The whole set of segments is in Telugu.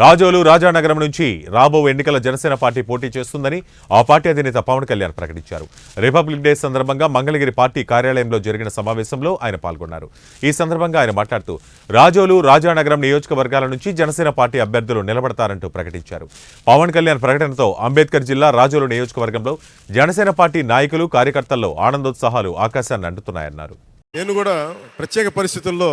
రాజోలు రాజానగరం నుంచి రాబో ఎన్నికల జనసేన పార్టీ పోటీ చేస్తుందని ఆ పార్టీ అధినేత పవన్ కళ్యాణ్ ప్రకటించారు. రిపబ్లిక్ డే సందర్భంగా మంగళగిరి పార్టీ కార్యాలయంలో జరిగిన సమావేశంలో ఆయన పాల్గొన్నారు. ఈ సందర్భంగా ఆయన మాట్లాడుతూ రాజోలు రాజానగరం నియోజకవర్గాల నుంచి జనసేన పార్టీ అభ్యర్థులు నిలబడతారంటూ ప్రకటించారు. పవన్ కళ్యాణ్ ప్రకటనతో అంబేద్కర్ జిల్లా రాజోలు నియోజకవర్గంలో జనసేన పార్టీ నాయకులు కార్యకర్తల్లో ఆనందోత్సాహాలు ఆకాశాన్ని అంటున్నాయన్నారు నేను కూడా ప్రత్యేక పరిస్థితుల్లో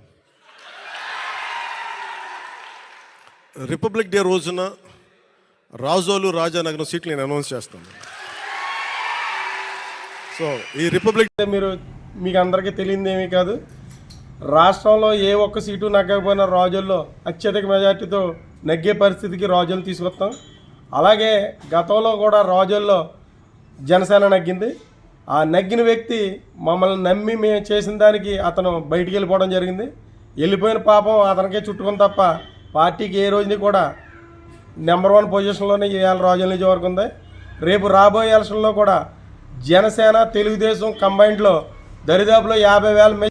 రిపబ్లిక్ డే రోజున రాజోలు రాజానగరం సీట్లు నేను అనౌన్స్ చేస్తాను. సో ఈ రిపబ్లిక్ డే మీరు మీకు అందరికీ తెలియదు ఏమీ కాదు. రాష్ట్రంలో ఏ ఒక్క సీటు నగ్గకపోయినా రాజుల్లో అత్యధిక మెజార్టీతో నగ్గే పరిస్థితికి రాజులు తీసుకొస్తాం. అలాగే గతంలో కూడా రాజుల్లో జనసేన నగ్గింది. ఆ నగ్గిన వ్యక్తి మమ్మల్ని నమ్మి మేము చేసిన దానికి అతను బయటికి వెళ్ళిపోవడం జరిగింది. వెళ్ళిపోయిన పాపం అతనికే చుట్టుకుని తప్ప పార్టీకి ఏ రోజుని కూడా నెంబర్ వన్ పొజిషన్లోనే ఇవాళ రాజుల నియోజకవర్గం ఉంది. రేపు రాబోయే ఎలక్షన్లో కూడా జనసేన తెలుగుదేశం కంబైన్డ్లో దరిదాపులో యాభై వేల